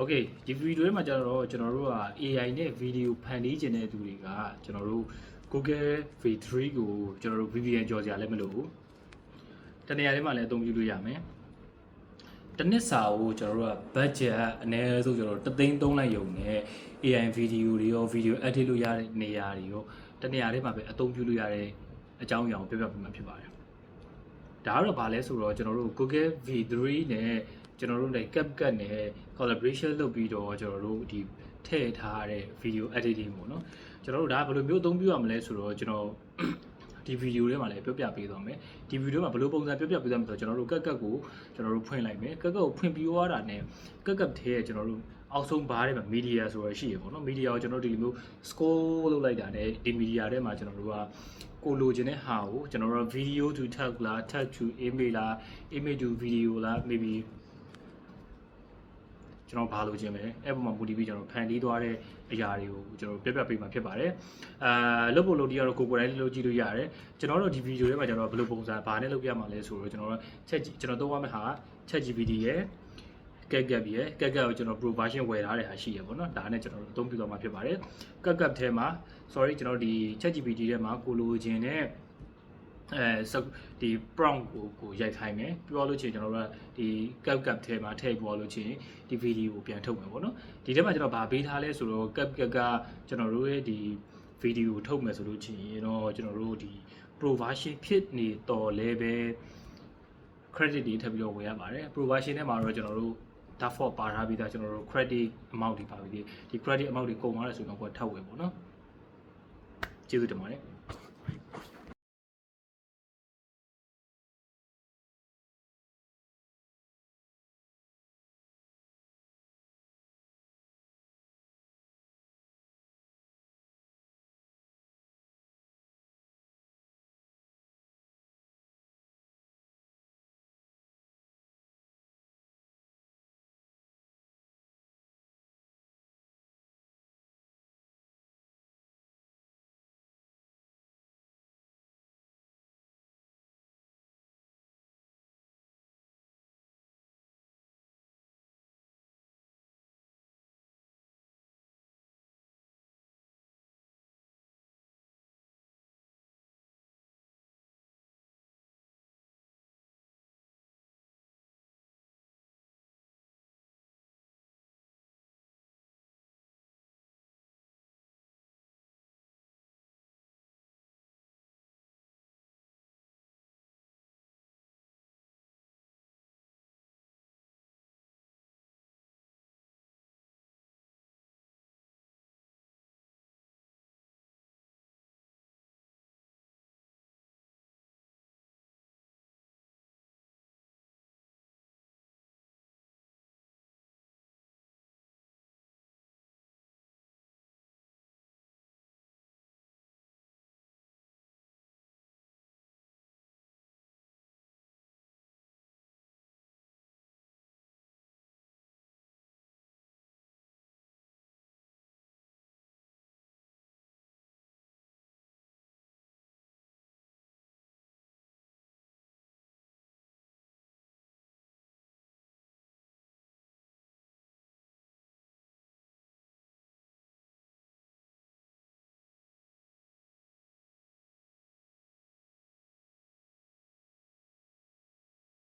Okay ဒီဗီဒီယိုထဲမှာကျတော့ကျွန်တော်တို့က AI နဲ့ဗီဒီယိုဖန်တီးခြင်းတဲ့သူတွေကကျွန်တော်တို့ Google V3 ကိုကျွန်တော်တို့ VPN ကြော်စရာလည်းမလိုဘူးတနေရာထဲမှာလည်းအသုံးပြုလို့ရမယ်တစ်နှစ်စာကိုကျွန်တော်တို့က budget အနည်းဆုံးကျွန်တော်တို့တသိန်းသုံးလိုက်ရုံနဲ့ AI ဗီဒီယိုတွေရောဗီဒီယို edit လုပ်ရတဲ့နေရာတွေရောတနေရာထဲမှာပဲအသုံးပြုလို့ရတဲ့အကြောင်းအရာကိုပြောပြပေးမှာဖြစ်ပါတယ် ဒါကတော့ဗာလဲဆိုတော့ကျွန်တော်တို့ Google V3 နဲ့ကျွန်တော်တို့လည်း CapCut နဲ့ collaboration လုပ်ပြီးတော့ကျွန်တော်တို့ဒီထည့်ထားတဲ့ video editing ပေါ့နော်ကျွန်တော်တို့ဒါဘယ်လိုမျိုးအသုံးပြုရမလဲဆိုတော့ကျွန်တော်ဒီဗီဒီယိုထဲမှာလည်းပြောပြပေးသွားမယ်ဒီဗီဒီယိုမှာဘယ်လိုပုံစံပြောပြပေးသွားမလဲဆိုတော့ကျွန်တော်တို့ CapCut ကိုကျွန်တော်တို့ဖွင့်လိုက်မယ် CapCut ကိုဖွင့်ပြီးသွားတာနဲ့ CapCut ထဲရဲ့ကျွန်တော်တို့အောက်ဆုံးဘားထဲမှာ media ဆိုတာရှိရပေါ့နော် media ကိုကျွန်တော်တို့ဒီလိုမျိုး score လုပ်လိုက်တာနဲ့ဒီ media ထဲမှာကျွန်တော်တို့က ကိုလိုချင်တဲ့ဟာကိုကျွန်တော်တို့ video to text လား text to image လား image to video လား maybe ကျွန်တော်ဘာလိုချင်လဲအဲ့ပုံမှာမူတည်ပြီးကျွန်တော်ဖန်တီးသွားတဲ့အရာတွေကိုကျွန်တော်ပြပြပေးမှာဖြစ်ပါတယ်အာလုပ်ဖို့လုပ်ဒီကတော့ကိုကိုယ်တိုင်လုပ်ကြည့်လို့ရတယ်ကျွန်တော်တို့ဒီဗီဒီယိုထဲမှာကျွန်တော်ဘယ်လိုပုံစံဘာနဲ့လုပ်ပြမှာလဲဆိုတော့ကျွန်တော်တို့ချက်ကျွန်တော်သုံးရမယ့်ဟာ Chat GPT ရဲ့ ကက်ကက်ရဲ့ကက်ကက်ကိုကျွန်တော် pro version ဝယ်ထားတဲ့ဟာရှိရပေါ့နော်ဒါနဲ့ကျွန်တော်တို့အသုံးပြုသွားမှာဖြစ်ပါတယ်ကက်ကက်ထဲမှာ sorry ကျွန်တော်ဒီ Chat GPT ထဲမှာကိုလိုချင်တဲ့အဲဒီ prompt ကိုကိုရိုက်ခိုင်းမယ်ပြောလို့ချင်းကျွန်တော်တို့ကဒီ CapCut ထဲမှာထည့်ပေါ်လို့ချင်းဒီဗီဒီယိုကိုပြန်ထုတ်မယ်ပေါ့နော်ဒီထဲမှာကျွန်တော်ဗာပေးထားလဲဆိုတော့ CapCut ကကျွန်တော်တို့ရဲ့ဒီဗီဒီယိုထုတ်မယ်ဆိုလို့ချင်းတော့ကျွန်တော်တို့ဒီ pro version ဖြစ်နေတော်လဲပဲ credit တွေထပ်ပြီးတော့ဝယ်ရပါတယ် pro version ထဲမှာတော့ကျွန်တော်တို့ default ပါထားပြီးသားကျွန်တော်တို့ credit amount တွေပါပြီးဒီ credit amount တွေကုန်သွားတယ်ဆိုတော့ကိုယ်ထပ်ဝယ်ပေါ့နော်ကျေးဇူးတင်ပါတယ်